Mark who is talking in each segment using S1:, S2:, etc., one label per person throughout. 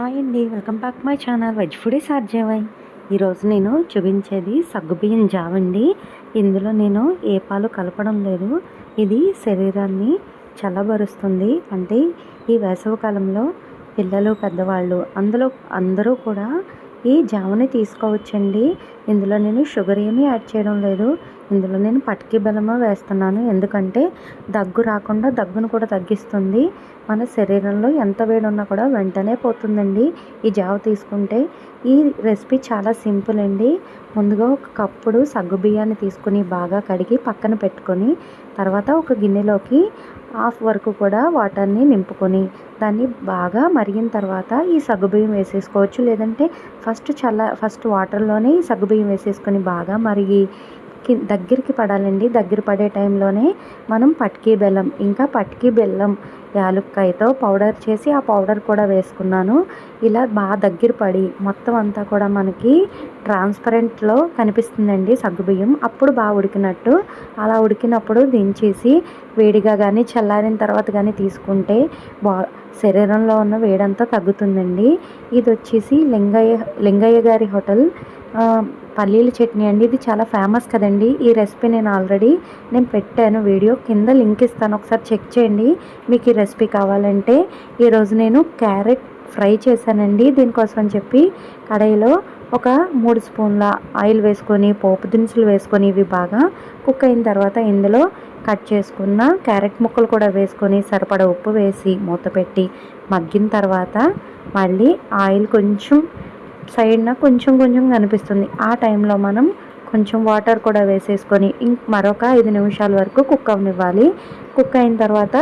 S1: Hi అండి welcome back my channel veg foodie సాధ్యమై ఈరోజు నేను చూపించేది సగ్గుబియ్యం జావ్ అండి. ఇందులో నేను ఏ పాలు కలపడం లేదు. ఇది శరీరాన్ని చల్లబరుస్తుంది. అంటే ఈ వేసవికాలంలో పిల్లలు పెద్దవాళ్ళు అందులో అందరూ కూడా ఈ జావని తీసుకోవచ్చండి. ఇందులో నేను షుగర్ ఏమీ యాడ్ చేయడం లేదు. ఇందులో నేను పటికి బెల్లము వేస్తున్నాను. ఎందుకంటే దగ్గు రాకుండా దగ్గును కూడా తగ్గిస్తుంది. మన శరీరంలో ఎంత వేడి ఉన్నా కూడా వెంటనే పోతుందండి. ఈ జావ తీసుకుంటే ఈ రెసిపీ చాలా సింపుల్ అండి. ముందుగా ఒక కప్పుడు సగ్గు బియ్యాన్ని తీసుకుని బాగా కడిగి పక్కన పెట్టుకొని తర్వాత ఒక గిన్నెలోకి హాఫ్ వరకు కూడా వాటర్ని నింపుకొని దాన్ని బాగా మరిగిన తర్వాత ఈ సగ్గుబియ్యం వేసేసుకోవచ్చు. లేదంటే ఫస్ట్ చల్ల ఫస్ట్ వాటర్లోనే ఈ సగ్గుబియ్యం వేసేసుకొని బాగా మరిగి దగ్గరికి పడాలండి. దగ్గర పడే టైంలోనే మనం పట్కీ బెల్లం ఇంకా పట్కీ బెల్లం యాలుక్కాయతో పౌడర్ చేసి ఆ పౌడర్ కూడా వేసుకున్నాను. ఇలా బాగా దగ్గర పడి మొత్తం అంతా కూడా మనకి ట్రాన్స్పరెంట్లో కనిపిస్తుందండి సగ్గుబియ్యం. అప్పుడు బాగా ఉడికినట్టు అలా ఉడికినప్పుడు దించేసి వేడిగా కానీ చల్లారిన తర్వాత కానీ తీసుకుంటే బా శరీరంలో ఉన్న వేడంతా తగ్గుతుందండి. ఇది వచ్చేసి లింగయ్య లింగయ్య గారి హోటల్. పల్లీల చట్నీ అండి. ఇది చాలా ఫేమస్ కదండి. ఈ రెసిపీ నేను ఆల్రెడీ నేను పెట్టాను వీడియో. కింద లింక్ ఇస్తాను. ఒకసారి చెక్ చేయండి. మీకు ఈ రెసిపీ కావాలంటే ఈరోజు నేను క్యారెట్ ఫ్రై చేశానండి. దీనికోసం అని చెప్పి కడాయిలో ఒక మూడు స్పూన్ల ఆయిల్ వేసుకొని పోపు దినుసులు వేసుకొని ఇవి బాగా కుక్ అయిన తర్వాత ఇందులో కట్ చేసుకున్న క్యారెట్ ముక్కలు కూడా వేసుకొని సరిపడా ఉప్పు వేసి మూత పెట్టి మగ్గిన తర్వాత మళ్ళీ ఆయిల్ కొంచెం సైడ్న కొంచెం కొంచెం కనిపిస్తుంది. ఆ టైంలో మనం కొంచెం వాటర్ కూడా వేసేసుకొని ఇంక మరొక ఐదు నిమిషాల వరకు కుక్ అవనివ్వాలి కుక్ అయిన తర్వాత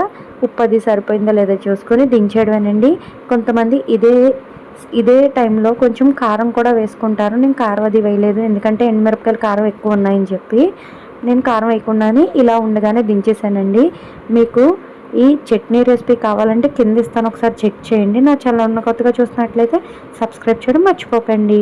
S1: ఉప్పు అది సరిపోయిందో లేదో చూసుకొని దించేయడమేనండి. కొంతమంది ఇదే ఇదే టైంలో కొంచెం కారం కూడా వేసుకుంటారు. నేను కారం అది వేయలేదు. ఎందుకంటే ఎండుమిరపకాయలు కారం ఎక్కువ ఉన్నాయని చెప్పి. నేను కారం వేయకుండానే ఇలా ఉండగానే దించేసానండి. మీకు ఈ చట్నీ రెసిపీ కావాలంటే కింద ఇస్తాను. ఒకసారి చెక్ చేయండి. నా ఛానల్ ఉన్న కొత్తగా చూసినట్లయితే సబ్స్క్రైబ్ చేయడం మర్చిపోకండి.